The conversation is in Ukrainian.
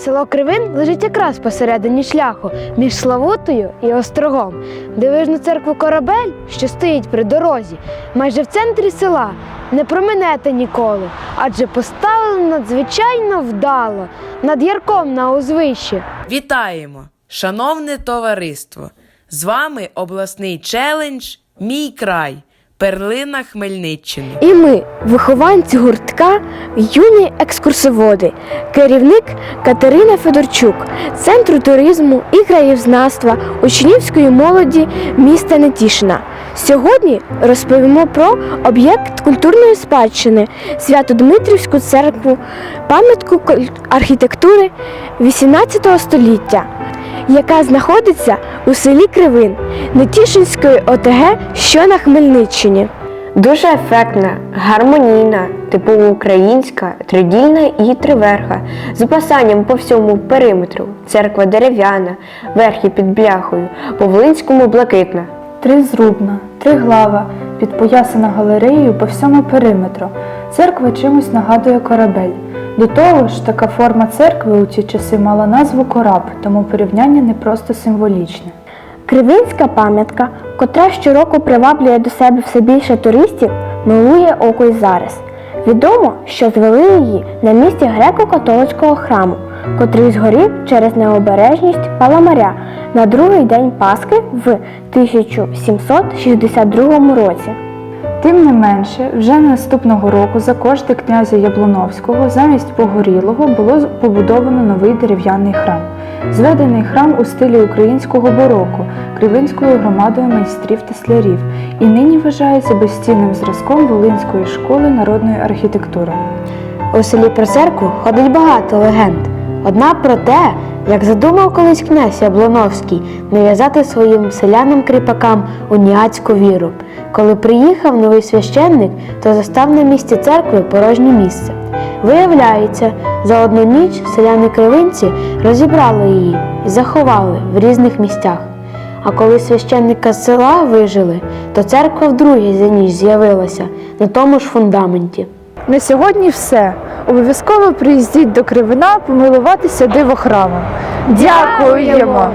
Село Кривин лежить якраз посередині шляху між Славутою і Острогом. Дивижну церкву Корабель, що стоїть при дорозі, майже в центрі села, не проминете ніколи, адже поставлено надзвичайно вдало над ярком на узвищі. Вітаємо, шановне товариство! З вами обласний челендж Мій край. Перлина Хмельниччини. І ми, вихованці гуртка, юні екскурсоводи, керівник Катерина Федорчук, Центру туризму і краєзнавства учнівської молоді міста Нетішина. Сьогодні розповімо про об'єкт культурної спадщини Свято-Дмитрівську церкву, пам'ятку архітектури XVIII століття, яка знаходиться у селі Кривин Нетішинської ОТГ, що на Хмельниччині. Дуже ефектна, гармонійна, типово українська, тридільна і триверха, з описанням по всьому периметру. Церква дерев'яна, верхи під бляхою, по Волинському блакитна. Тризрубна, триглава, підпоясана галереєю по всьому периметру. Церква чимось нагадує корабель. До того ж, така форма церкви у ті часи мала назву кораб, тому порівняння не просто символічне. Кривинська пам'ятка, котра щороку приваблює до себе все більше туристів, милує око й зараз. Відомо, що звели її на місці греко-католицького храму, котрий згорів через необережність паламаря на другий день Пасхи в 1762 році. Тим не менше, вже наступного року за кошти князя Яблуновського замість погорілого було побудовано новий дерев'яний храм. Зведений храм у стилі українського бароко, Кривинською громадою майстрів теслярів і нині вважається безцінним зразком Волинської школи народної архітектури. У селі про церкву ходить багато легенд. Одна про те, як задумав колись князь Яблоновський нав'язати своїм селянам-кріпакам уніатську віру. Коли приїхав новий священник, то застав на місці церкви порожнє місце. Виявляється, за одну ніч селяни-кривинці розібрали її і заховали в різних місцях. А коли священника з села вижили, то церква вдруге за ніч з'явилася на тому ж фундаменті. На сьогодні все. Обов'язково приїздіть до Кривина помилуватися диво дивохрамом. Дякуємо!